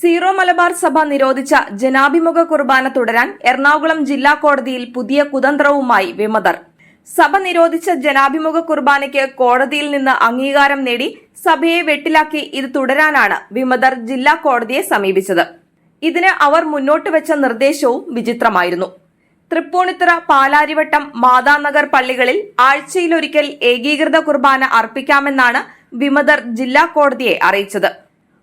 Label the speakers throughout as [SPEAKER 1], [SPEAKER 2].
[SPEAKER 1] Zero Malabar സഭ നിരോധിച്ച ജനാഭിമുഖ കുർബാന തുടരാൻ എറണാകുളം ജില്ലാ കോടതിയിൽ പുതിയ കുതന്ത്രവുമായി വിമതർ. സഭ നിരോധിച്ച ജനാഭിമുഖ കുർബാനയ്ക്ക് കോടതിയിൽ നിന്ന് അംഗീകാരം നേടി സഭയെ വെട്ടിലാക്കി ഇത് തുടരാനാണ് വിമതർ ജില്ലാ കോടതിയെ സമീപിച്ചത്. ഇതിന് അവർ മുന്നോട്ട് വെച്ച നിർദ്ദേശവും വിചിത്രമായിരുന്നു. തൃപ്പൂണിത്തുറ പാലാരിവട്ടം മാതാനഗർ പള്ളികളിൽ ആഴ്ചയിലൊരിക്കൽ ഏകീകൃത കുർബാന അർപ്പിക്കാമെന്നാണ് വിമതർ ജില്ലാ കോടതിയെ അറിയിച്ചത്.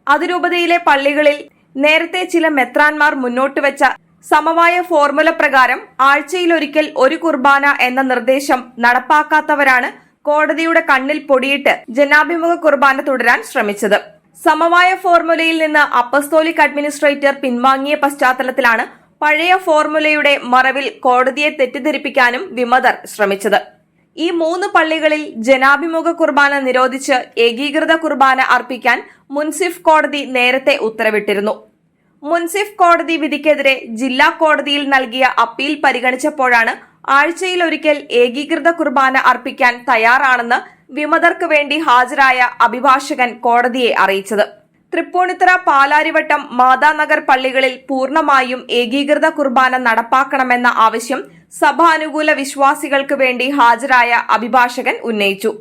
[SPEAKER 1] അതിരൂപതയിലെ പള്ളികളിൽ നേരത്തെ ചില മെത്രാൻമാർ മുന്നോട്ട് വെച്ച സമവായ ഫോർമുല പ്രകാരം ആഴ്ചയിലൊരിക്കൽ ഒരു കുർബാന എന്ന നിർദ്ദേശം നടപ്പാക്കാത്തവരാണ് കോടതിയുടെ കണ്ണിൽ പൊടിയിട്ട് ജനാഭിമുഖ കുർബാന തുടരാൻ ശ്രമിച്ചത്. സമവായ ഫോർമുലയിൽ നിന്ന് അപ്പസ്തോലിക് അഡ്മിനിസ്ട്രേറ്റർ പിൻവാങ്ങിയ പശ്ചാത്തലത്തിലാണ് പഴയ ഫോർമുലയുടെ മറവിൽ കോടതിയെ തെറ്റിദ്ധരിപ്പിക്കാനും വിമതർ ശ്രമിച്ചത്. ഈ മൂന്ന് പള്ളികളിൽ ജനാഭിമുഖ കുർബാന നിരോധിച്ച് ഏകീകൃത കുർബാന അർപ്പിക്കാൻ മുൻസിഫ് കോടതി നേരത്തെ ഉത്തരവിട്ടിരുന്നു. മുൻസിഫ് കോടതി വിധിക്കെതിരെ ജില്ലാ കോടതിയിൽ നൽകിയ അപ്പീൽ പരിഗണിച്ചപ്പോഴാണ് ആഴ്ചയിൽ ഒരിക്കൽ ഏകീകൃത കുർബാന അർപ്പിക്കാൻ തയ്യാറാണെന്ന് വിമതർക്ക് വേണ്ടി ഹാജരായ അഭിഭാഷകൻ കോടതിയെ അറിയിച്ചത്. തൃപ്പൂണിത്തുറ പാലാരിവട്ടം മാതാനഗർ പള്ളികളിൽ പൂർണമായും ഏകീകൃത കുർബാന നടപ്പാക്കണമെന്ന ആവശ്യം സഭാനുകൂല വിശ്വാസികൾക്ക് വേണ്ടി ഹാജരായ അഭിഭാഷകൻ ഉന്നയിച്ചു.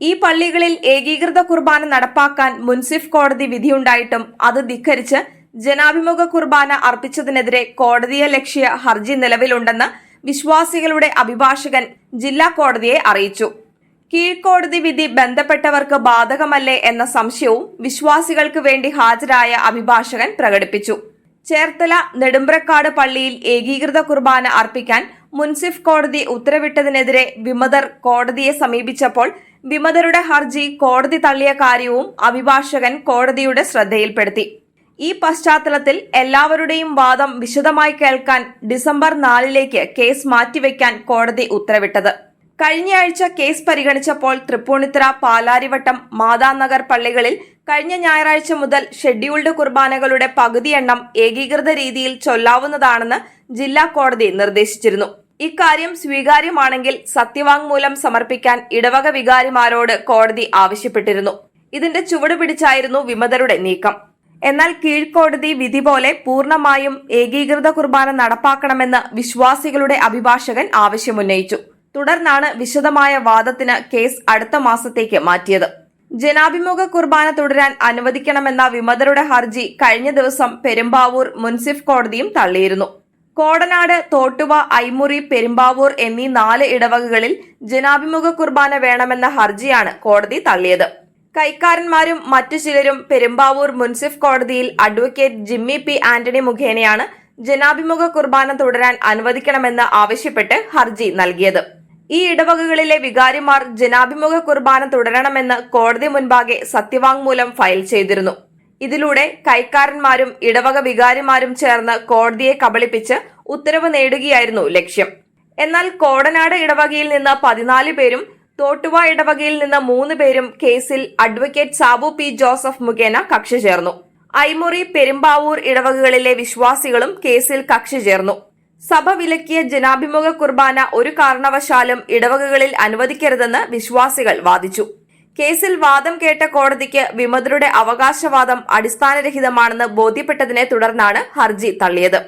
[SPEAKER 1] ഈ പള്ളികളിൽ ഏകീകൃത കുർബാന നടപ്പാക്കാൻ മുൻസിഫ് കോടതി വിധിയുണ്ടായിട്ടും അത് ധിക്കരിച്ച് ജനാഭിമുഖ കുർബാന അർപ്പിച്ചതിനെതിരെ കോടതിയെ ലക്ഷ്യ ഹർജി നിലവിലുണ്ടെന്ന് വിശ്വാസികളുടെ അഭിഭാഷകൻ ജില്ലാ കോടതിയെ അറിയിച്ചു. കീഴ്ക്കോടതി വിധി ബന്ധപ്പെട്ടവർക്ക് ബാധകമല്ലേ എന്ന സംശയവും വിശ്വാസികൾക്ക് വേണ്ടി ഹാജരായ അഭിഭാഷകൻ പ്രകടിപ്പിച്ചു. ചേർത്തല നെടുമ്പ്രക്കാട് പള്ളിയിൽ ഏകീകൃത കുർബാന അർപ്പിക്കാൻ മുൻസിഫ് കോടതി ഉത്തരവിട്ടതിനെതിരെ വിമതർ കോടതിയെ സമീപിച്ചപ്പോൾ വിമതരുടെ ഹർജി കോടതി തള്ളിയ കാര്യവും അഭിഭാഷകൻ കോടതിയുടെ ശ്രദ്ധയിൽപ്പെടുത്തി. ഈ പശ്ചാത്തലത്തിൽ എല്ലാവരുടെയും വാദം വിശദമായി കേൾക്കാൻ ഡിസംബർ നാലിലേക്ക് കേസ് മാറ്റിവെക്കാൻ കോടതി ഉത്തരവിട്ടത്. കഴിഞ്ഞയാഴ്ച കേസ് പരിഗണിച്ചപ്പോൾ തൃപ്പൂണിത്തുറ പാലാരിവട്ടം മാതാനഗർ പള്ളികളിൽ കഴിഞ്ഞ ഞായറാഴ്ച മുതൽ ഷെഡ്യൂൾഡ് കുർബാനകളുടെ പകുതി എണ്ണം ഏകീകൃത രീതിയിൽ ചൊല്ലാവുന്നതാണെന്ന് ജില്ലാ കോടതി നിർദ്ദേശിച്ചിരുന്നു. ഇക്കാര്യം സ്വീകാര്യമാണെങ്കിൽ സത്യവാങ്മൂലം സമർപ്പിക്കാൻ ഇടവക വികാരിമാരോട് കോടതി ആവശ്യപ്പെട്ടിരുന്നു. ഇതിന്റെ ചുവട് പിടിച്ചായിരുന്നു വിമതരുടെ നീക്കം. എന്നാൽ കീഴ്ക്കോടതി വിധി പോലെ പൂർണമായും ഏകീകൃത കുർബാന നടപ്പാക്കണമെന്ന് വിശ്വാസികളുടെ അഭിഭാഷകൻ ആവശ്യമുന്നയിച്ചു. തുടർന്നാണ് വിശദമായ വാദത്തിന് കേസ് അടുത്ത മാസത്തേക്ക് മാറ്റിയത്. ജനാഭിമുഖ കുർബാന തുടരാൻ അനുവദിക്കണമെന്ന വിമതരുടെ ഹർജി കഴിഞ്ഞ ദിവസം പെരുമ്പാവൂർ മുൻസിഫ് കോടതിയും തള്ളിയിരുന്നു. കോടനാട് തോട്ടുവ ഐമുറി പെരുമ്പാവൂർ എന്നീ നാല് ഇടവകകളിൽ ജനാഭിമുഖ കുർബാന വേണമെന്ന ഹർജിയാണ് കോടതി തള്ളിയത്. കൈക്കാരന്മാരും മറ്റു ചിലരും പെരുമ്പാവൂർ മുൻസിഫ് കോടതിയിൽ അഡ്വക്കേറ്റ് ജിമ്മി പി ആന്റണി മുഖേനയാണ് ജനാഭിമുഖ കുർബാന തുടരാൻ അനുവദിക്കണമെന്ന് ആവശ്യപ്പെട്ട് ഹർജി നൽകിയത്. ഈ ഇടവകകളിലെ വികാരിമാർ ജനാഭിമുഖ കുർബാന തുടരണമെന്ന് കോടതി മുൻപാകെ സത്യവാങ്മൂലം ഫയൽ ചെയ്തിരുന്നു. ഇതിലൂടെ കൈക്കാരന്മാരും ഇടവക വികാരിമാരും ചേർന്ന് കോടതിയെ കബളിപ്പിച്ച് ഉത്തരവ് നേടുകയായിരുന്നു ലക്ഷ്യം. എന്നാൽ കോടനാട് ഇടവകയിൽ നിന്ന് പതിനാല് പേരും തോട്ടുവ ഇടവകയിൽ നിന്ന് മൂന്ന് പേരും കേസിൽ അഡ്വക്കേറ്റ് സാബു പി ജോസഫ് മുഖേന കക്ഷി ചേർന്നു. ഐമുറി പെരുമ്പാവൂർ ഇടവകകളിലെ വിശ്വാസികളും കേസിൽ കക്ഷി ചേർന്നു. സഭ വിലക്കിയ ജനാഭിമുഖ കുർബാന ഒരു കാരണവശാലും ഇടവകകളിൽ അനുവദിക്കരുതെന്ന് വിശ്വാസികൾ വാദിച്ചു. കേസിൽ വാദം കേട്ട കോടതിക്ക് വിമതരുടെ അവകാശവാദം അടിസ്ഥാനരഹിതമാണെന്ന് ബോധ്യപ്പെട്ടതിനെ തുടർന്നാണ് ഹർജി തള്ളിയത്.